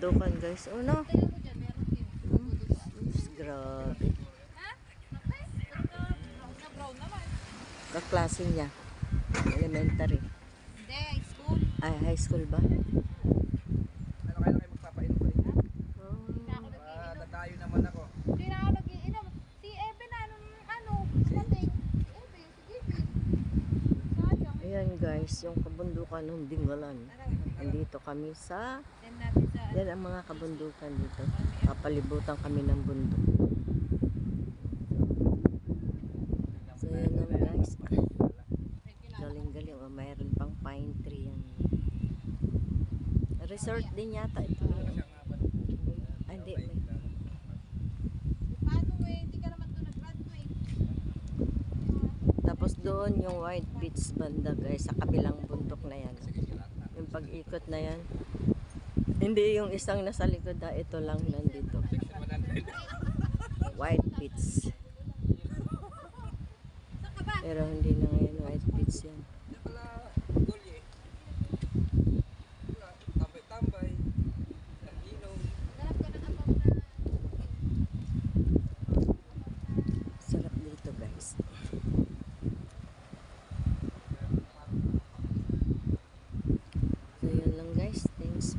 kabundukan guys. Oh no. Oops, grabe. Kaklase niya. Elementary. Hindi, school. Ay, high school ba? Ano kaya kayo magpapainom ko rin? Oh. Hindi na ako nag-iinom. dadayo naman ako. Na ako ano, dumating. Si Ebe, si. Ayan guys, yung kabundukan ng Dingalan. Andito kami sa... Send natin. Yan ang mga kabundukan dito. Papalibutan kami ng bundok. So yan lang guys. Galing-galing. Oh, mayroon pang pine tree yan. Resort din yata ito. Ah, hindi. Paano eh, hindi nag-graduate. Tapos doon yung white beach banda guys sa kabilang bundok na yan. Yung pag-ikot na yan. Hindi yung isang nasa likod ah, ito lang nandito. White beach. Pero hindi na ngayon white beach yan. Na... Sarap dito guys.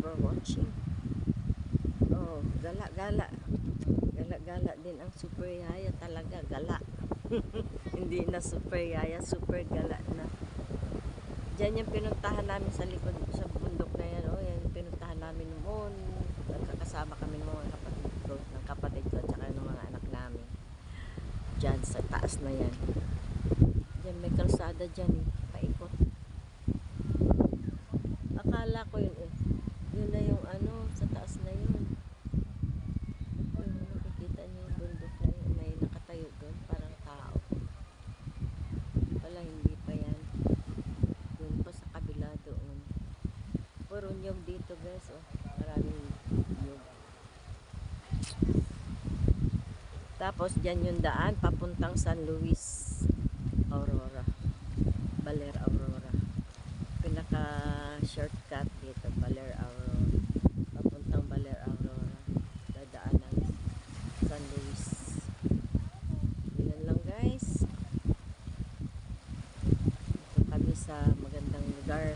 For watching. Gala-gala. Gala-gala din ang super yaya talaga. Gala. Hindi na super yaya, super gala na. Diyan yung pinuntahan namin sa likod sa bundok na yan. Oh, yan pinuntahan namin noon. Nagkakasama kami ng mga kapatid ko, ng kapatid ko at saka ng mga anak namin. Diyan sa taas na yan. Diyan may kalsada dyan eh. Paikot. Akala ko. Yun na yung ano, sa taas na yun. Yung nakikita niyo yung bundok na yun. May nakatayo doon, parang tao. Wala, hindi pa yan. Doon pa sa kabila doon. Puro nyog dito guys. Oh. Maraming nyog. Tapos dyan yung daan papuntang San Luis Aurora. Baler Aurora. Pinaka shortcut dito, Baler Aurora. Papuntang Baler Aurora. Dadaan ng San Luis. Yan lang guys. Ito kami sa magandang lugar.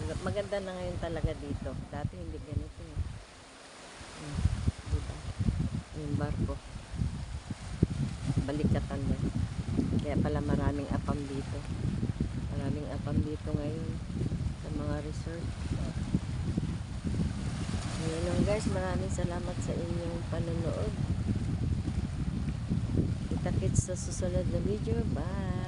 Mag- Maganda na ngayon talaga dito. Dati hindi ganito. eh. Hmm, diba? Yung barko. Balikatan na. Kaya pala maraming apam dito. Maraming apam dito ngayon sa mga resort. Ngayon lang guys, maraming salamat sa inyong panonood. Kita-kits sa susunod na video. Bye!